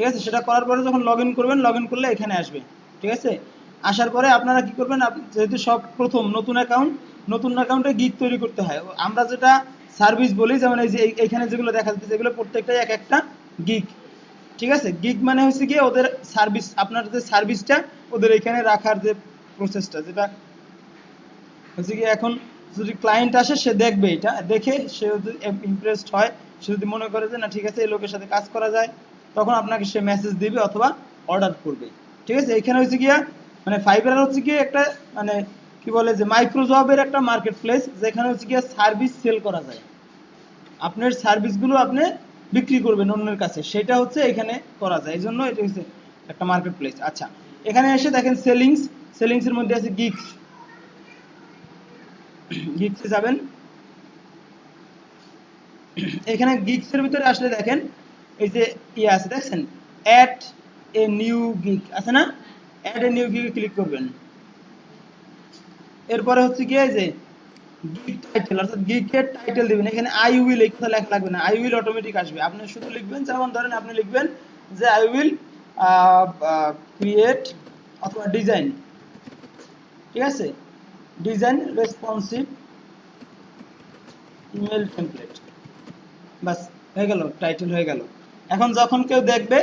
ঠিক আছে? সেটা করার পরে যখন লগ করবেন লগ করলে এখানে আসবে। ঠিক আছে? আসার পরে আপনারা কি করবেন? যেহেতু সব প্রথম নতুন অ্যাকাউন্ট নতুন অ্যাকাউন্টে গিগ তৈরি করতে হয়। আমরা যেটা সার্ভিস বলি, যেমন এই যে এই- এইখানে যেগুলো দেখা যাচ্ছে এগুলো প্রত্যেকটাই এক একটা গিগ ঠিক আছে? গিগ মানে হচ্ছে গিয়ে ওদের সার্ভিস আপনার যে সার্ভিসটা ওদের এখানে রাখার যে প্রসেসটা যেটা হচ্ছে কি এখন যদি ক্লায়েন্ট আসে, সে দেখবে এটা। দেখে সে যদি ইমপ্রেসড হয়, সে যদি মনে করে যে, না, ঠিক আছে, এই লোকের সাথে কাজ করা যায়। তখন আপনাকে সে মেসেজ দিবে অথবা অর্ডার করবে। ঠিক আছে? এখানে হচ্ছে গিয়া মানে ফাইবার হচ্ছে গিয়ে একটা মানে কি বলে যে মাইক্রোজবের একটা মার্কেট প্লেস যেখানে হচ্ছে গিয়ে সার্ভিস সেল করা যায়। আপনার সার্ভিসগুলো আপনি বিক্রি করবেন অন্যের কাছে। সেটা হচ্ছে এখানে করা যায়। এই জন্য এটা হচ্ছে একটা মার্কেট প্লেস আচ্ছা এখানে এসে দেখেন সেলিংস সেলিংস এর মধ্যে আছে গিগস গিগসে যাবেন। এখানে গিগস এর ভিতরে আসলে দেখেন এই যে ইয়ে আছে, দেখছেন? অ্যাড এ নিউ গিগ আছে না? অ্যাড এ নিউ গিগে ক্লিক করবেন। এরপরে হচ্ছে এই যে গিগ টাইটেল অর্থাৎ গিগের টাইটেল দিবেন। এখানে আই উইল এই কথা লেখা লাগবে না। আই উইল অটোমেটিক আসবে। আপনি শুধু লিখবেন, যেমন ধরেন আপনি লিখবেন যে আই উইল ক্রিয়েট অথবা ডিজাইন ঠিক আছে? ডিজাইন রেসপন্সিভ ইমেল টেমপ্লেট বাস, হয়ে গেল টাইটেল হয়ে গেল। এখন যখন কেউ দেখবে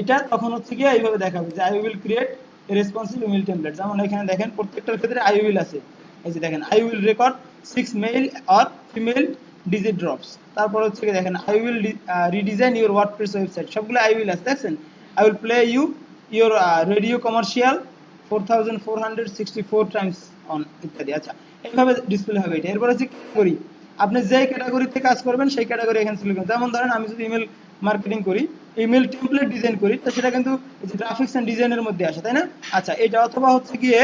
এটা, তখন হচ্ছে গিয়ে এইভাবে দেখাবে যে I will create responsive email template যেমন এখানে দেখেন, প্রত্যেকটার ক্ষেত্রে আই উইল আছে। এই যে দেখেন I will record six male or female digit drops তারপর হচ্ছে দেখেন I will redesign your WordPress website সবগুলো আই উইল আছে, দেখছেন? I will play you your radio commercial four thousand four hundred sixty four times on ইত্যাদি। আচ্ছা এইভাবে display হবে এটা। এরপর হচ্ছে ক্যাটাগরি আপনি যে ক্যাটাগরিতে কাজ করবেন, সেই ক্যাটাগরি এখানে সিলেক্ট যেমন ধরেন, আমি যদি ইমেল মার্কেটিং করি ইমেল টেমপ্লেট ডিজাইন করি, তো সেটা কিন্তু গ্রাফিক্স এন্ড ডিজাইনের মধ্যে আসে, তাই না? আচ্ছা এটা অথবা হচ্ছে গিয়ে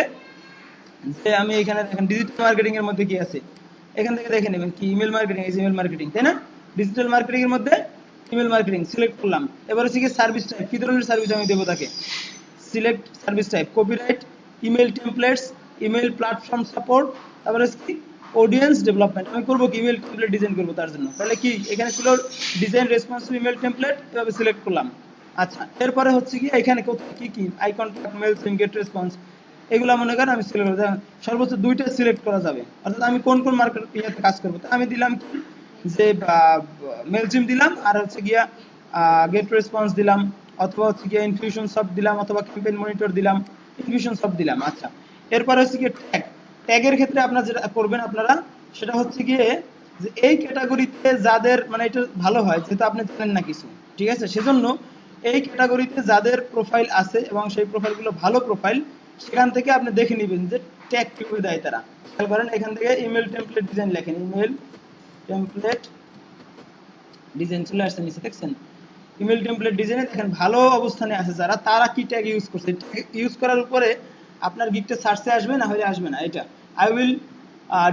যে আমি এখানে দেখেন ডিজিটাল মার্কেটিং এর মধ্যে কি আছে? এখান থেকে দেখে নেবেন কি email marketing is email marketing তাই না? ডিজিটাল মার্কেটিং এর মধ্যে ইমেল মার্কেটিং সিলেক্ট করলাম। এবার হচ্ছে কি সার্ভিস টাইপ কি ধরনের সার্ভিস আমি দেবো তাকে? Select service type copyright email templates email platform support তারপরে কি অডিয়েন্স ডেভেলপমেন্ট আমি করব কি? ইমেল টেমপ্লেট ডিজাইন করব তার জন্য। তাহলে কি? এখানে ছিল ডিজাইন রেসপন্সিভ ইমেল টেমপ্লেট এভাবে সিলেক্ট করলাম। আচ্ছা এরপরে হচ্ছে কি এখানে কি কি? I contact Mailchimp get response এগুলো মনে করেন আমি সিলেক্ট করব সর্বোচ্চ দুইটা সিলেক্ট করা যাবে। অর্থাৎ আমি কোন কোন মার্কেট ইয়াতে কাজ করব? আমি দিলাম কি? যে মেল সিম দিলাম, আর হচ্ছে গিয়া গেট রেসপন্স দিলাম, অথবা হচ্ছে গিয়ে ইনফিউশন সব দিলাম, অথবা ক্যাম্পেইন মনিটর দিলাম ইনফিউশন সব দিলাম। আচ্ছা এরপরে হচ্ছে গিয়ে ট্যাগ ট্যাগের ক্ষেত্রে আপনারা যেটা করবেন আপনারা, সেটা হচ্ছে গিয়ে যে এই ক্যাটাগরিতে যাদের মানে এটা ভালো হয়, যেহেতু আপনি জানেন না কিছু, ঠিক আছে? সেজন্য এই ক্যাটাগরিতে যাদের প্রোফাইল আছে এবং সেই প্রোফাইলগুলো ভালো প্রোফাইল সেখান থেকে আপনি দেখে নেবেন যে ট্যাগ কীভাবে দেয় তারা। খেয়াল করেন, এখান থেকে ইমেল টেমপ্লেট ডিজাইন লেখেন। ইমেল টেমপ্লেট ডিজাইন চলে আসছে নিচে, দেখছেন? ইমেল টেমপ্লেট ডিজাইনে দেখেন, ভালো অবস্থানে আছে যারা, তারা কি ট্যাগ ইউজ করছে? ইউজ করার উপরে আপনার গিকটা সার্চে আসবে, না হলে আসবে না, এটা। I will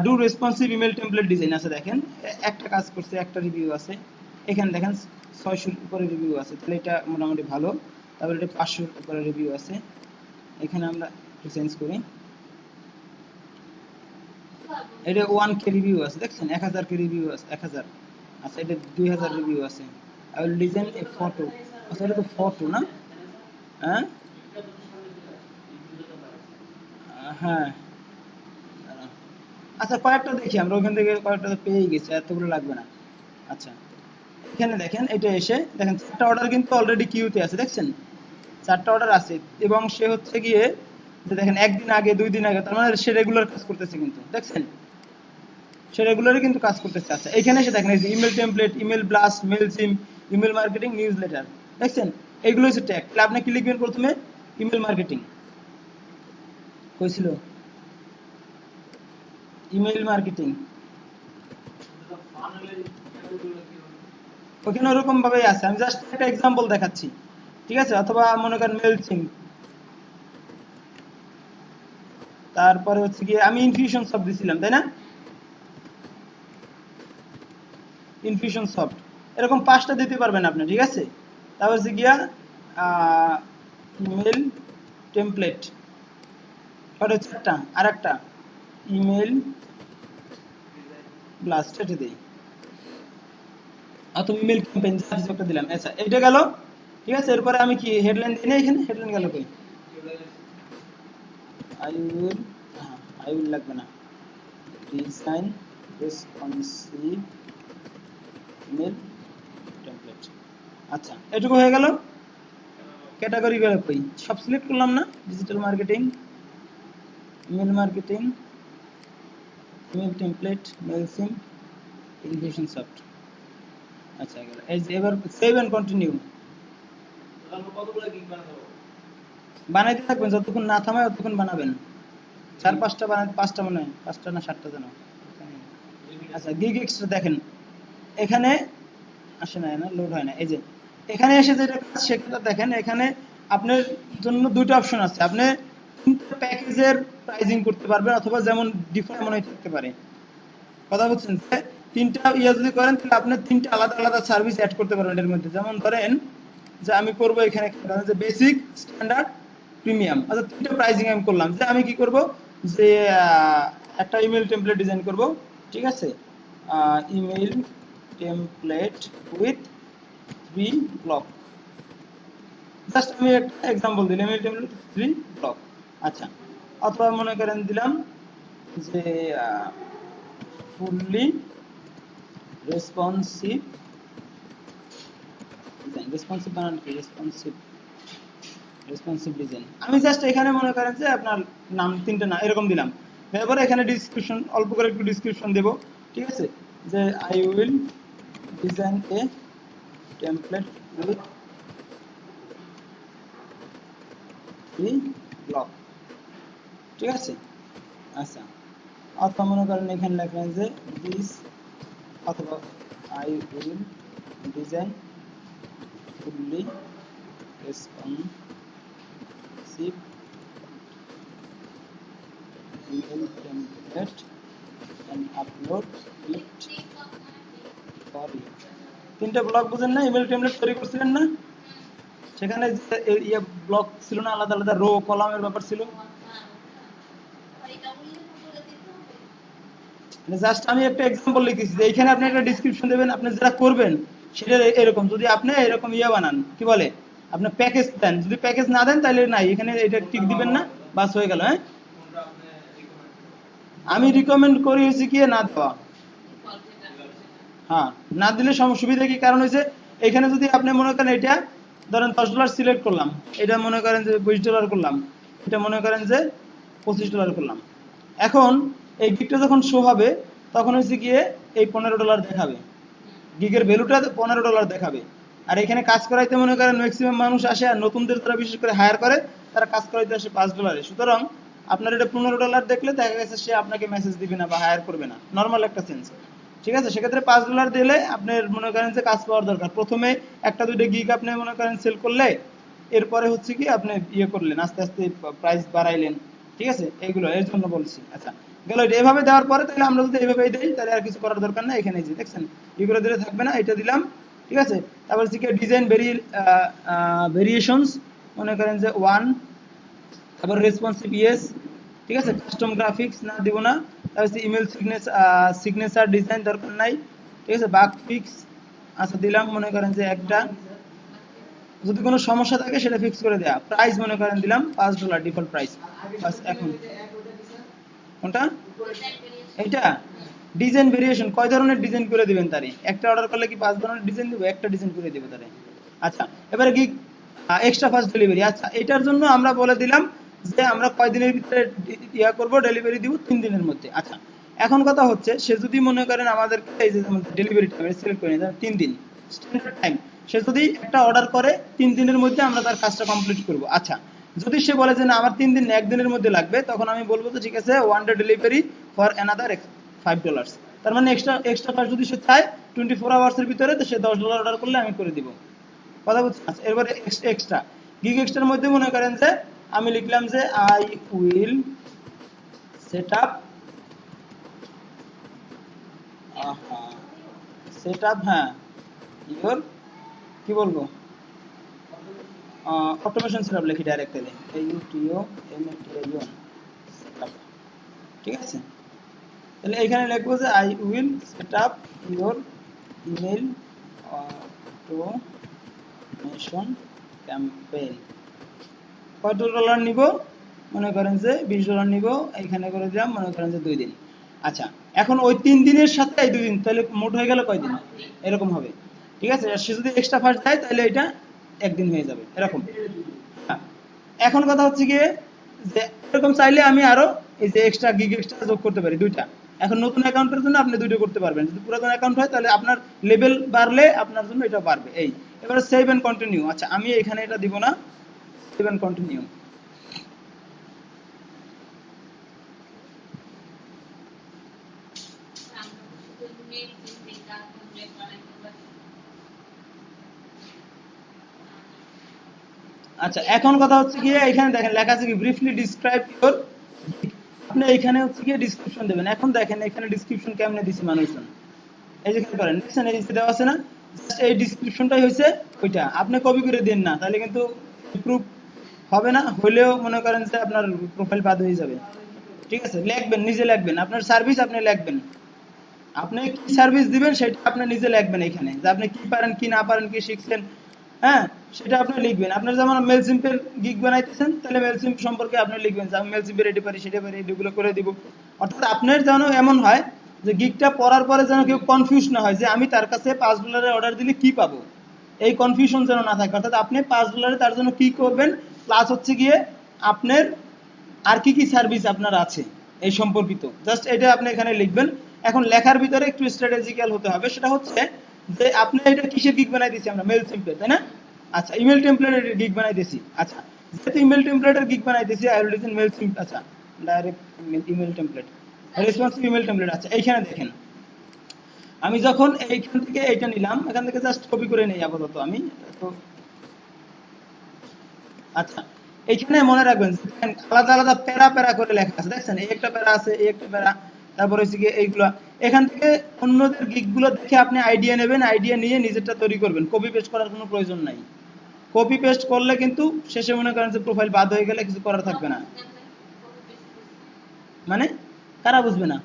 do responsive email template design আছে, দেখেন। একটা কাজ করছে, একটা রিভিউ আছে। এখানে দেখেন, ছয়শোর উপরে রিভিউ আছে, তাহলে এটা মোটামুটি ভালো। তারপরে এটা পাঁচশোর উপরে রিভিউ আছে। এখানে আমরা চেঞ্জ করি। এটা ওয়ান কে রিভিউ আছে, দেখছেন? এক হাজার কে রিভিউ আছে, এক হাজার। আচ্ছা এটা দুই হাজার রিভিউ আছে। I will design a photo আচ্ছা এটা তো ফটো না? হ্যাঁ? হ্যাঁ। আচ্ছা কয়েকটা দেখি, আমরা ওখান থেকে কয়েকটা পেয়ে গেছি, এতগুলো লাগবে না। আচ্ছা এখানে দেখেন, এটা এসে, দেখেন, চারটা অর্ডার কিন্তু অলরেডি কিউতে আছে, দেখছেন? চারটা অর্ডার আছে, এবং সে হচ্ছে গিয়ে দেখেন, একদিন আগে, দুই দিন আগে, তার মানে সে রেগুলার কাজ করতেছে কিন্তু, দেখছেন? সে রেগুলারই কিন্তু কাজ করতেছে। আচ্ছা এখানে এসে দেখেন, এই যে email template email blast Mailchimp email marketing newsletter দেখছেন? এগুলো হচ্ছে ট্যাগ তাহলে আপনি কি লিখবেন প্রথমে? ইমেল মার্কেটিং কইছিল? ইমেল মার্কেটিং ওখানে ওরকম ভাবেই আছে। আমি জাস্ট একটা এক্সাম্পল দেখাচ্ছি। ঠিক আছে? অথবা মনে করেন মেল সিম তারপরে হচ্ছে গিয়ে আমি ইনফিউশন সফট দিছিলাম, তাই না? ইনফিউশন সফট এরকম পাঁচটা দিতে পারবেন আপনি, ঠিক আছে? তারপর হচ্ছে গিয়া ইমেল টেমপ্লেট ওটা হচ্ছে একটা আর একটা ইমেল ব্লাস্ট এটা দিই। ইমেল ক্যাম্পেইন একটা দিলাম। আচ্ছা এটা গেল। ঠিক আছে, এরপরে আমি কি হেডলাইন দিই না এখানে? হেডলাইন গেল কই? আই উইল আই উইল লাগবে না। ডিজাইন রেসপন্সিভ ইমেল টেমপ্লেট আচ্ছা এটুকু হয়ে গেল। ক্যাটাগরি গেল কই সব সিলেক্ট করলাম না। Digital marketing marketing email template Mailchimp Infusionsoft আচ্ছা এই যে এবার সেভ এন্ড কন্টিনিউ বানাইতে থাকবেন, যতক্ষণ না থামায় ততক্ষণ বানাবেন। চার, পাঁচটা বানাই পাঁচটা মনে হয়, পাঁচটা না সাতটা যেন। আচ্ছা গিগ এক্সট্রা দেখেন। এখানে আসে না না লোড হয় না। এই যে, এখানে এসে যেটা সেটা দেখেন, এখানে আপনার জন্য দুটো অপশন আছে। আপনি প্যাকেজের করতে পারবেন অথবা যেমন ডিফারেন্ট মনে থাকতে পারে। কথা বলছেন তিনটা ইয়ে যদি করেন, তাহলে তিনটা আলাদা আলাদা সার্ভিস অ্যাড করতে পারবেন এর মধ্যে। যেমন ধরেন যে আমি করব এখানে যে বেসিক স্ট্যান্ডার্ড প্রিমিয়াম আচ্ছা তিনটা প্রাইজিং আমি করলাম। যে আমি কি করব? যে একটা ইমেল টেমপ্লেট ডিজাইন করব, ঠিক আছে? Email template with three block just আমি একটা এক্সাম্পল দিলাম ইমেল টেমপ্লেট থ্রি ব্লক আচ্ছা। অথবা মনে করেন দিলাম যে ফুললি রেসপন্সিভ ডিজাইন রেসপন্সিভ বানান কি? রেসপন্সিভ রেসপন্সিভ ডিজাইন আমি জাস্ট এখানে মনে করেন যে আপনার নাম তিনটা না, এরকম দিলাম। এবারে এখানে ডিসক্রিপশন অল্প করে একটু ডিসক্রিপশন দেব। ঠিক আছে? যে I will design a template with block ঠিক আছে? আচ্ছা। অথবা মনে করেন এখানে লেখেন যে দিস অথবা I will design fully responsive email template and upload it for you তিনটা ব্লক বুঝেন না? ইমেল টেমপ্লেট তৈরি করছিলেন না? সেখানে যে ইয়ে ব্লক ছিল না, আলাদা আলাদা রো কলামের ব্যাপার ছিল। জাস্ট আমি একটা এক্সাম্পল লিখেছি যে এখানে আপনি একটা ডিসক্রিপশন দেবেন, আপনি যেটা করবেন সেটা এরকম। যদি আপনি এরকম ইয়ে বানান, কি বলে? আপনি প্যাকেজ দেন। যদি প্যাকেজ না দেন, তাহলে নাই। এখানে এটা টিক দিবেন না, বাস হয়ে গেল হ্যাঁ? আমি রিকমেন্ড করি হচ্ছে কি, না দেওয়া। হ্যাঁ না দিলে সুবিধা কি কারণ হয়েছে? এখানে যদি আপনি মনে করেন এটা, ধরেন দশ ডলার সিলেক্ট করলাম, এটা মনে করেন যে বিশ ডলার করলাম, এটা মনে করেন যে পঁচিশ ডলার করলাম। এখন এই গিগটা যখন শো হবে, তখন হচ্ছে গিয়ে এই পনেরো ডলার দেখাবে। গিগের ভ্যালুটা পনেরো ডলার দেখাবে। আর এখানে কাজ করাইতে মনে করেন ম্যাক্সিমাম মানুষ আসে আর নতুনদের তারা বিশেষ করে হায়ার করে, তারা কাজ করাইতে আসে পাঁচ ডলারে সুতরাং আপনার এটা পনেরো ডলার দেখলে দেখা গেছে সে আপনাকে মেসেজ দিবে না বা হায়ার করবে না। নর্মাল একটা সেন্স ঠিক আছে? সেক্ষেত্রে পাঁচ ডলার দিলে আপনার মনে করেন যে কাজ পাওয়ার দরকার। প্রথমে একটা দুইটা গিগ আপনি মনে করেন সেল করলে, এরপরে হচ্ছে কি আপনি ইয়ে করলেন, আস্তে আস্তে প্রাইস বাড়াইলেন। ঠিক আছে? এইগুলো, এর জন্য বলছি। আচ্ছা। গেল এটা এভাবে দেওয়ার পরে তাহলে আমরা যদি এইভাবে দেই, তাহলে আর কিছু করার দরকার না এখানে যে, দেখছেন? এগুলো দিলে থাকবে না, এটা দিলাম, ঠিক আছে? তারপর হচ্ছে ডিজাইন ভেরি ভেরিয়েশনস মনে করেন যে ওয়ান তারপর রেসপন্সিভ ইয়েস ঠিক আছে? কাস্টম গ্রাফিক্স না দিব না, তারপর ইমেল সিগনেচার সিগনেচার ডিজাইন দরকার নাই, ঠিক আছে? বাগ ফিক্স আচ্ছা দিলাম, মনে করেন যে একটা। যদি কোনো সমস্যা থাকে সেটা ফিক্স করে দেয়া। প্রাইস মনে করেন দিলাম, পাঁচ ডলার ডিফল্ট প্রাইস এখন। কোনটা? এইটা? ডিজাইন ভেরিয়েশন কয় ধরনের ডিজাইন করে দিবেন তারে? একটা অর্ডার করলে কি পাঁচ ধরনের ডিজাইন দিব? একটা ডিজাইন করে দিব তারে। আচ্ছা এবারে কি এক্সট্রা ফাস্ট ডেলিভারি আচ্ছা এটার জন্য আমরা বলে দিলাম যে আমরা কয় দিনের ভিতরে ইয়া করব ডেলিভারি দিব তিন দিনের মধ্যে। আচ্ছা এখন কথা হচ্ছে, সে যদি মনে করেন আমাদের এই যে ডেলিভারি টাইম সিলেক্ট করে নিই তিন দিন স্ট্যান্ডার্ড টাইম সে যদি একটা অর্ডার করে, তিন দিনের মধ্যে আমরা তার কাজটা কমপ্লিট করব। আচ্ছা যদি সে বলে যে না, আমার তিন দিন একদিনের মধ্যে লাগবে, তখন আমি বলব যে ঠিক আছে one day delivery for another five dollars তার মানে এক্সট্রা এক্সট্রা কাজ যদি সে চায় টোয়েন্টি ফোর আওয়ার্সের ভিতরে, তো সে দশ ডলার অর্ডার করলে আমি করে দিব। কথা বলছি আচ্ছা এরপরে এক্সট্রা গিগ এক্সট্রার মধ্যে মনে করেন যে, আমি লিখলাম যে I will set up set up হ্যাঁ কি বলব? অটোমেশন সেটআপ লিখি directly A U T O M A T setup ঠিক আছে? তাহলে এখানে লিখব যে I will set up your email automation campaign কত ডলার নিব? মনে করেন যে, বিশ ডলার নিব। এখানে করে দিলাম, মনে করেন যে, দুই দিন। আচ্ছা এখন ওই তিন দিনের সাথে এই দুই দিন, তাহলে মোট হয়ে গেল কয়দিন? এরকম হবে। ঠিক আছে? সে যদি এক্সট্রা ফার্স্ট দেয়, তাহলে এটা একদিন হয়ে যাবে, এরকম। হ্যাঁ। এখন কথা হচ্ছে গিয়ে যে, এরকম চাইলে আমি আরও এই যে এক্সট্রা গিগ এক্সট্রা যোগ করতে পারি দুইটা। এখন নতুন অ্যাকাউন্টের জন্য আপনি দুইটা করতে পারবেন। যদি পুরাতন অ্যাকাউন্ট হয়, তাহলে আপনার লেভেল বাড়লে আপনার জন্য এটা বাড়বে। এই, এবারে সেভ এন্ড কন্টিনিউ আচ্ছা আমি এখানে এটা দিব না। সেভ এন্ড কন্টিনিউ আচ্ছা এখন কথা হচ্ছে কি এখানে দেখেন, লেখা আছে কি ব্রিফলি ডিসক্রাইব ইওর আপনি এখানে হচ্ছে কি ডেসক্রিপশন দেবেন। এখন দেখেন, এখানে ডেসক্রিপশন কেমনে দিছি মানুষজন? এই যে এখানে করেন, দেখছেন, এই যে দেওয়া আছে না জাস্ট এই ডেসক্রিপশনটাই হয়েছে ওইটা। আপনি কপি করে দিন না, তাহলে কিন্তু প্রুফ হবে না হলেও মনে করেন যে আপনার প্রোফাইল বাদ হয়ে যাবে। ঠিক আছে, লিখবেন, নিজে লিখবেন। আপনার সার্ভিস আপনি লিখবেন। আপনি কি সার্ভিস দিবেন, সেটা আপনি নিজে লিখবেন এখানে। যে আপনি কি পারেন, কি না পারেন, কি শিখছেন হ্যাঁ সেটা আপনি লিখবেন। আপনার যেমন মেল সিম্পের গিগ বানাইতেছেন, তাহলে মেল সিম্প সম্পর্কে আপনি লিখবেন যে আমি মেল সিম্পের এটি পারি, সেটা পারি, এগুলো করে দিব। অর্থাৎ আপনার যেন এমন হয় যে গিগটা পড়ার পরে যেন কেউ কনফিউজ না হয় যে আমি তার কাছে পাঁচ ডলারের অর্ডার দিলে কি পাবো? এই কনফিউশন যেন না থাকে। অর্থাৎ আপনি পাঁচ ডলারে তার জন্য কি করবেন? প্লাস হচ্ছে গিয়ে আপনার আর কি কি সার্ভিস আপনার আছে, এই সম্পর্কিত। জাস্ট এটা আপনি এখানে লিখবেন। এখন লেখার ভিতরে একটু স্ট্র্যাটেজিক্যাল হতে হবে। সেটা হচ্ছে যে আপনি এটা কিসের গিগ বানাই আমরা? মেল টেমপ্লেট তাই না? আচ্ছা ইমেল টেমপ্লেটের গিগ বানাই আচ্ছা যেহেতু ইমেল টেমপ্লেটের গিগ বানাই আই উইল ডিজাইন মেল আচ্ছা direct email template responsive email template আচ্ছা এইখানে দেখেন। আমি যখন এইখান থেকে এইটা নিলাম, এখান থেকে জাস্ট কপি করে নেই আপাতত আমি, তো আচ্ছা এইখানে মনে রাখবেন আলাদা আলাদা প্যারা প্যারা করে লেখা আছে, দেখছেন? এই একটা প্যারা আছে, এই একটা প্যারা, তারপর হচ্ছে গিয়ে এইগুলো এখান থেকে অন্যদের গিগগুলো দেখে আপনি আইডিয়া নেবেন আইডিয়া নিয়ে নিজেরটা তৈরি করবেন। কপি পেস্ট করার কোনো প্রয়োজন নাই। কপি পেস্ট করলে কিন্তু শেষে মনে করেন যে প্রোফাইল বাদ হয়ে গেলে কিছু করার থাকবে না। মানে কারা বুঝবে না?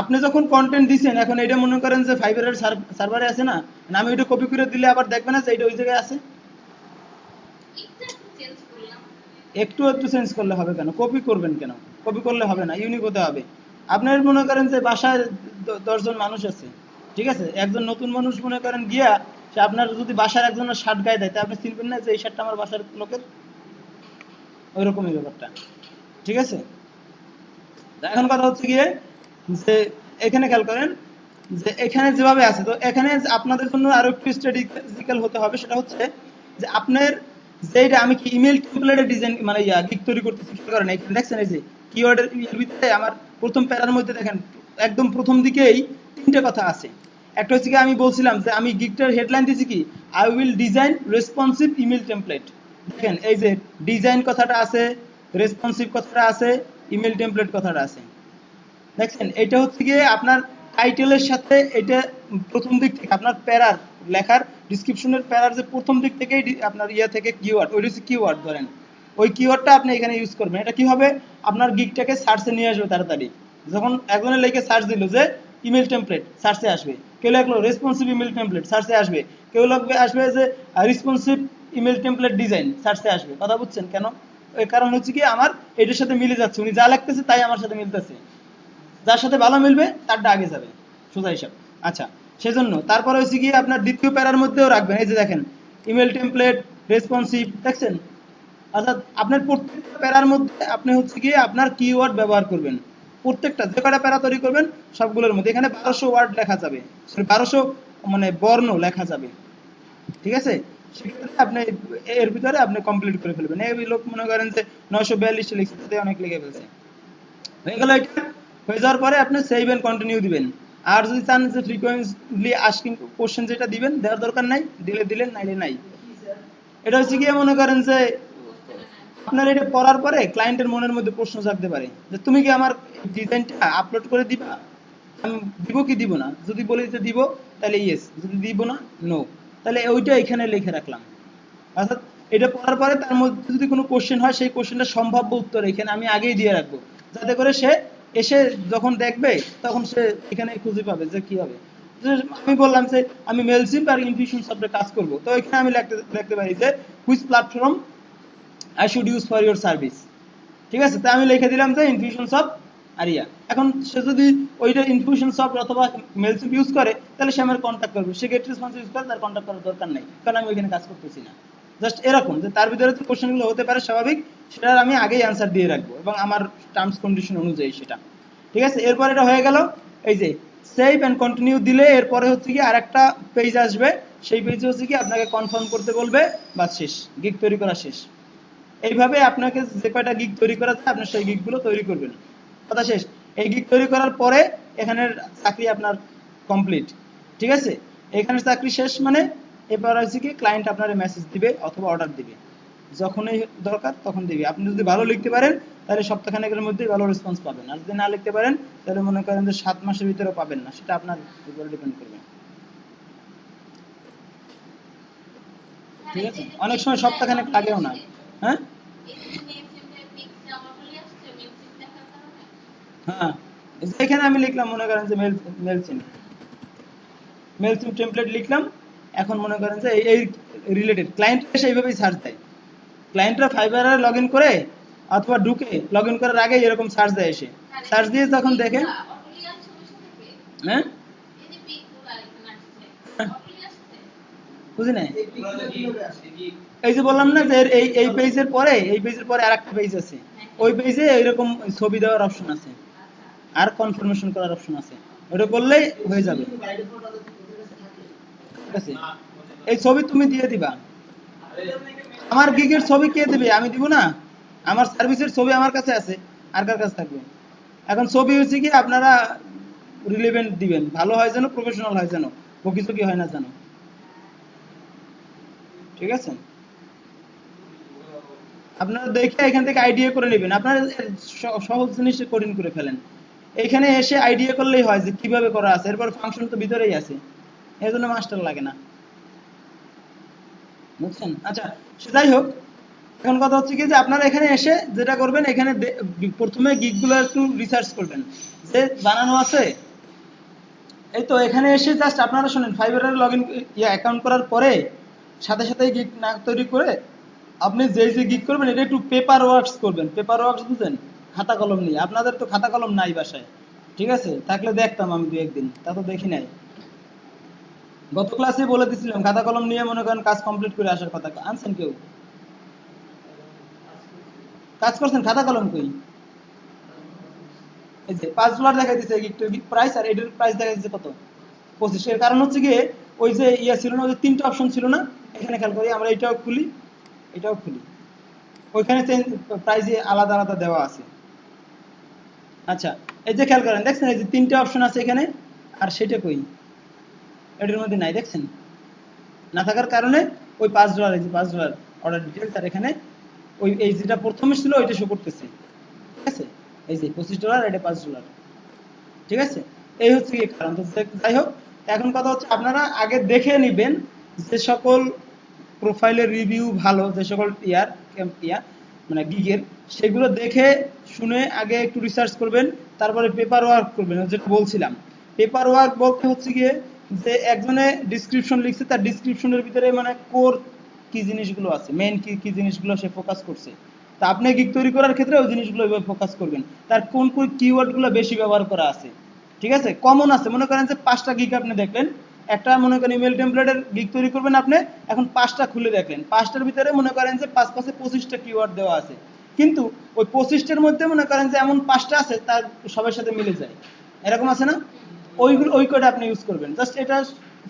আপনি যখন কন্টেন্ট দিছেন, এখন এটা মনে করেন যে ফাইবারের সার্ভারে আছে না না আমি এটা কপি করে দিলে আবার দেখবে না যে এটা ওই জায়গায় আছে? একটু একটু চেঞ্জ করলে হবে কেন? কপি করবেন কেন? কপি করলে হবে না ইউনিক হতে হবে। আপনার মনে করেন যে বাসায় দশজন মানুষ আছে, ঠিক আছে? একজন নতুন মানুষ মনে করেন গিয়া, সে আপনার যদি বাসার একজনের শার্ট গায়ে দেয়, তা আপনি চিনবেন না যে এই শার্টটা আমার বাসার লোকের? ওই রকমই ব্যাপারটা, ঠিক আছে? এখন কথা হচ্ছে গিয়ে যে এখানে খেয়াল করেন যে এখানে যেভাবে আছে, তো এখানে আপনাদের জন্য আরও একটু স্ট্র্যাটেজিক্যাল হতে হবে, সেটা হচ্ছে যে আপনার যেটা আমি কি ইমেল টেমপ্লেটের ডিজাইন মানে ইয়া গিগ তৈরি করতেছি খেয়াল করেন এখানে দেখছেন এই যে কিওয়ার্ডের ভিতরে আমার প্রথম প্যারার মধ্যে দেখেন, একদম প্রথম দিকেই তিনটে কথা আছে। একটা হচ্ছে কি আমি বলছিলাম যে আমি গিগটার হেডলাইন দিয়েছি কি I will design responsive email template দেখেন, এই যে ডিজাইন কথাটা আছে রেসপন্সিভ কথাটা আছে ইমেল টেমপ্লেট কথাটা আছে। দেখছেন, এটা হচ্ছে গিয়ে আপনার টাইটেলের সাথে এটা প্রথম দিক থেকে, আপনার প্যারার, লেখার ডিসক্রিপশনের প্যারার যে প্রথম দিক থেকেই আপনার ইয়া থেকে কিওয়ার্ড ওইটা হচ্ছে কিওয়ার্ড ধরেন। ওই কিওয়ার্ডটা আপনি এখানে ইউজ করবেন। এটা কি হবে আপনার গিগটাকে সার্চে নিয়ে আসবে তাড়াতাড়ি। যখন একজনের লেগে সার্চ দিল যে ইমেল টেমপ্লেট সার্চে আসবে। কেউ লিখলো রেসপন্সিভ ইমেল টেমপ্লেট সার্চে আসবে। কেউ লিখবে, আসবে যে রেসপন্সিভ ইমেল টেমপ্লেট ডিজাইন সার্চে আসবে। কথা বুঝছেন কেন? এর কারণ হচ্ছে কি আমার এটার সাথে মিলে যাচ্ছে। উনি যা লাগতেছে তাই আমার সাথে মিলতেছে। যার সাথে ভালো মিলবে, তারটা আগে যাবে। সোজা হিসাব। আচ্ছা সেজন্য তারপরে হচ্ছে গিয়ে আপনার দ্বিতীয় প্যারার মধ্যেও রাখবেন। এই যে দেখেন ইমেল টেমপ্লেট রেসপন্সিভ দেখছেন? অর্থাৎ আপনার প্রত্যেকটা প্যারার মধ্যে আপনি হচ্ছে গিয়ে আপনার কিওয়ার্ড ব্যবহার করবেন। প্রত্যেকটা যে কটা প্যারা তৈরি করবেন, সবগুলোর মধ্যে। এখানে বারোশো ওয়ার্ড লেখা যাবে। বারোশো মানে বর্ণ লেখা যাবে। ঠিক আছে? সেক্ষেত্রে আপনি এর ভিতরে আপনি কমপ্লিট করে ফেলবেন। এই লোক মনে করেন যে নয়শো বিয়াল্লিশটা লিখছে, তাতে অনেক লিখে ফেলছে। হয়ে গেল এটা। হয়ে যাওয়ার পরে আপনি সেভ এন্ড কন্টিনিউ দিবেন। আর যদি চান যে ফ্রিকোয়েন্টলি আস্কিং কোশ্চেন যেটা দিবেন, দেওয়ার দরকার নাই। দিলে দিলেন, নাইলে নাই। এটা হচ্ছে গিয়ে মনে করেন যে আপনার এটা পড়ার পরে ক্লায়েন্টের মনের মধ্যে প্রশ্ন জাগতে পারে যে তুমি কি আমার ডিজাইনটা আপলোড করে দিবা? আমি দিব কি দিব না? যদি বলি যে দিব, তাহলে ইয়েস যদি দিব না নো তাহলে ওইটা এখানে লিখে রাখলাম। অর্থাৎ এটা পড়ার পরে তার মধ্যে যদি কোনো কোশ্চেন হয়, সেই কোশ্চেনটা সম্ভাব্য উত্তর এখানে আমি আগেই দিয়ে রাখব। যাতে করে সে এসে যখন দেখবে, তখন সে এখানে খুঁজে পাবে যে কি হবে। আমি বললাম যে আমি মেলসিম আর ইনফিউশন সফটওয়্যার কাজ করব। তো এখানে আমি লিখতে লিখতে পারি যে which platform I should use for your service ঠিক আছে? তাই আমি লিখে দিলাম যে ইনফিউশন সফট আরিয়া এখন সে যদি ওইটা ইনফিউশন সফট অথবা মেলসিম ইউজ করে, তাহলে সে আমার কন্ট্যাক্ট করবে। সে গেট রেসপন্স ইউজ করে, তার কন্ট্যাক্ট করার দরকার নেই। কারণ আমি ওইখানে কাজ করতেছি না। জাস্ট এরকম যে তার ভিতরে যে কোশ্চেনগুলো হতে পারে স্বাভাবিক, সেটার আমি আগেই অ্যান্সার দিয়ে রাখব এবং আমার টার্মস কন্ডিশন অনুযায়ী সেটা। ঠিক আছে? এরপর এটা হয়ে গেল এই যে সেভ অ্যান্ড কন্টিনিউ দিলে এরপরে হচ্ছে কি আরেকটা পেজ আসবে। সেই পেজে হচ্ছে কি আপনাকে কনফার্ম করতে বলবে। বা শেষ। গিগ তৈরি করা শেষ। এইভাবে আপনাকে যে কয়টা গিগ তৈরি করা যায় আপনি সেই গিগগুলো তৈরি করবেন। কথা শেষ। এই গিগ তৈরি করার পরে এখানের চাকরি আপনার কমপ্লিট ঠিক আছে? এখানের চাকরি শেষ মানে এবার হচ্ছে কি ক্লায়েন্ট আপনার মেসেজ দিবে অথবা অর্ডার দিবে। যখনই দরকার তখন দিবে। আপনি যদি ভালো লিখতে পারেন, তাহলে সপ্তাহখানেকের মধ্যেই ভালো রেসপন্স পাবেন। আর যদি না লিখতে পারেন, তাহলে মনে করেন যে সাত মাসের ভিতরে পাবেন না। সেটা আপনার উপরে ডিপেন্ড করবে। ঠিক আছে? অনেক সময় সপ্তাহখানেক লাগেও না। হ্যাঁ? হ্যাঁ। এই যে এখানে আমি লিখলাম মনে করেন যে মেল মেলসিম মেলসিম টেমপ্লেট লিখলাম এখন মনে করেন যে এই- রিলেটেড ক্লায়েন্ট এসে এইভাবেই সার্চ দেয়। ক্লায়েন্টরা ফাইবারে লগ ইন করে অথবা ঢুকে লগ ইন করার আগে এরকম সার্চ দেয় এসে। সার্চ দিয়ে তখন দেখে হ্যাঁ? বুঝি নাই? এই যে বললাম না যে এই এই পেজের পরে, এই পেজের পরে আরেকটা পেজ আছে। ওই পেজে এরকম ছবি দেওয়ার অপশন আছে। আর কনফার্মেশন করার অপশন আছে। ওটা করলেই হয়ে যাবে। ঠিক আছে? এই ছবি তুমি দিয়ে দিবা। আমার গিগের ছবি কে দিবে? আমি দিব না? আমার সার্ভিসের ছবি আমার কাছে আছে। আর কার কাছে থাকবে? এখন ছবি হচ্ছে কি আপনারা রিলেভেন্ট দিবেন। ভালো হয় যেন প্রফেশনাল হয় যেন। বকি চকি হয় না যেন। ঠিক আছে? আপনারা দেখে এখান থেকে আইডিয়া করে নেবেন। আপনারা সহজ জিনিস কোডিং করে ফেলেন। এখানে এসে আইডিয়া করলেই হয় যে কীভাবে করা আছে। এরপর ফাংশন তো ভিতরেই আছে। এর জন্য মাস্টার লাগে না। বুঝছেন? আচ্ছা সে যাই হোক। এখন কথা হচ্ছে কি যে আপনারা এখানে এসে যেটা করবেন, এখানে প্রথমে গিগগুলো একটু রিসার্চ করবেন। যে বানানো আছে। এই তো, এখানে এসে জাস্ট আপনারা শুনেন ফাইবারের লগ ইন অ্যাকাউন্ট করার পরে সাথে সাথে গিগ না, তৈরি করে আপনি যে যে গিগ করবেন, এটা একটু পেপার ওয়ার্কস করবেন। পেপার ওয়ার্কস বুঝেন? খাতা কলম নিয়ে। আপনাদের তো খাতা কলম নাই বাসায়। ঠিক আছে? থাকলে দেখতাম আমি দু একদিন। তা তো দেখি নাই। গত ক্লাসে বলে দিছিলাম, খাতা কলম নিয়ে মনে করেন কাজ কমপ্লিট করে আসার কথা। আনছেন কেউ? কাজ করছেন? খাতা কলম কই? এই যে, পাঁচ ডলার দেখা দিচ্ছে প্রাইস আর এটার প্রাইস দেখা দিচ্ছে কত? পঁচিশ। এর কারণ হচ্ছে গিয়ে, ওই যে ইয়া ছিল না, ওই যে তিনটা অপশন ছিল না? এখানে খেয়াল করি, আমরা এটাও খুলি। এটাও খুলি। ওইখানে প্রাইজে আলাদা আলাদা দেওয়া আছে। আচ্ছা এই যে খেয়াল করেন, দেখছেন এই যে তিনটা অপশন আছে এখানে, আর সেটা কই? এটার মধ্যে নাই, দেখছেন? না থাকার কারণে ওই পাঁচ ডলার এই যে পাঁচ ডলার অর্ডার ডিটেল তার এখানে ওই, এই যেটা প্রথমে ছিল, ওইটা শো করতেছে। ঠিক আছে? এই যে পঁচিশ ডলার এটা পাঁচ ডলার ঠিক আছে? এই হচ্ছে কি কারণ। তো যাই- যাই হোক, এখন কথা হচ্ছে আপনারা আগে দেখে নিবেন যে সকল প্রোফাইলের রিভিউ ভালো, যে সকল ইয়ার ইয়া মানে গিগের সেগুলো দেখে, শুনে, আগে একটু রিসার্চ করবেন, তারপরে পেপার ওয়ার্ক করবেন যেটা বলছিলাম। পেপার ওয়ার্ক বলতে হচ্ছে গিয়ে যে একজনে ডিসক্রিপশন লিখছে, তার ডিসক্রিপশনের ভিতরে মানে কোর কি জিনিসগুলো আছে মেইন কি কি জিনিসগুলো সে ফোকাস করছে। তা আপনি গিগ তৈরি করার ক্ষেত্রে ওই জিনিসগুলো এভাবে ফোকাস করবেন। তার কোন কোন কিওয়ার্ডগুলো বেশি ব্যবহার করা আছে, ঠিক আছে? কমন আছে, মনে করেন যে পাঁচটা গিগ আপনি দেখলেন একটা মনে করেন ইমেল টেমপ্লেটের গিগ তৈরি করবেন আপনি, এখন পাঁচটা খুলে দেখলেন। পাঁচটার ভিতরে মনে করেন যে পাঁচ পাশে পঁচিশটা কিওয়ার্ড দেওয়া আছে। কিন্তু ওই পঁচিশটার মধ্যে মনে করেন যে এমন পাঁচটা আছে, তার সবার সাথে মিলে যায়। এরকম আছে না? ওইগুলো ওই কোড আপনি ইউজ করবেন। জাস্ট এটা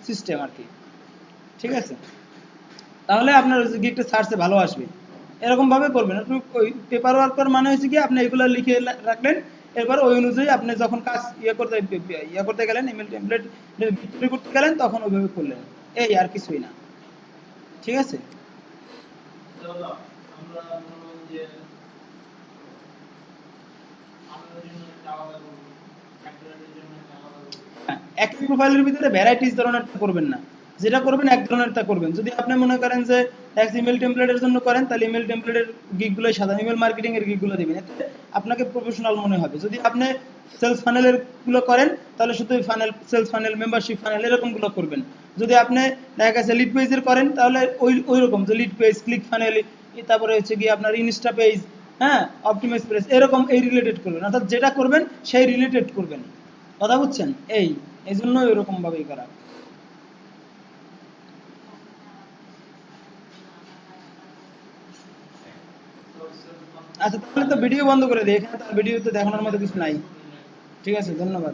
সিস্টেম আর কি। ঠিক আছে? তাহলে আপনার গিগটা সার্চে ভালো আসবে। এরকম ভাবে করবেন। আপনি ওই পেপার ওয়ার্ক করার মানে হচ্ছে কি, আপনি এগুলো লিখে রাখলেন। এরপর ওই অনুযায়ী আপনি যখন কাজ ইয়ে করতে ইয়ে করতে গেলেন ইমেল টেমপ্লেট তৈরি করতে গেলেন তখন ওইভাবে করলেন। এই আর কিছুই না। ঠিক আছে? হ্যাঁ, একই প্রোফাইলের ভিতরে ভ্যারাইটিস ধরনের করবেন না। যেটা করবেন, এক ধরনের তা করবেন। যদি আপনি মনে করেন যে এক ইমেল টেমপ্লেটের জন্য করেন, তাহলে ইমেল টেমপ্লেটের গিকগুলোই সাদা। ইমেল মার্কেটিং এর গিকগুলো দিবেন। এতে আপনাকে প্রফেশনাল মনে হবে। যদি আপনি সেলস ফানেলেরগুলো করেন, তাহলে শুধু funnel sales funnel membership funnel এরকমগুলো করবেন। যদি আপনি দেখা গেছে লিড পেজের করেন, তাহলে ওই ওই রকম যে লিড পেজ ক্লিক ফানেল তারপরে হচ্ছে কি আপনার ইনস্টা পেজ হ্যাঁ অপটিমাইজ প্রেস এরকম এই রিলেটেড করবেন। অর্থাৎ যেটা করবেন, সেই রিলেটেড করবেন। কথা বুঝছেন? এই এই জন্য এরকম ভাবেই করা। আচ্ছা তাহলে তো ভিডিও বন্ধ করে দিই এখানে তো ভিডিও তো দেখানোর মতো কিছু নাই। ঠিক আছে, ধন্যবাদ।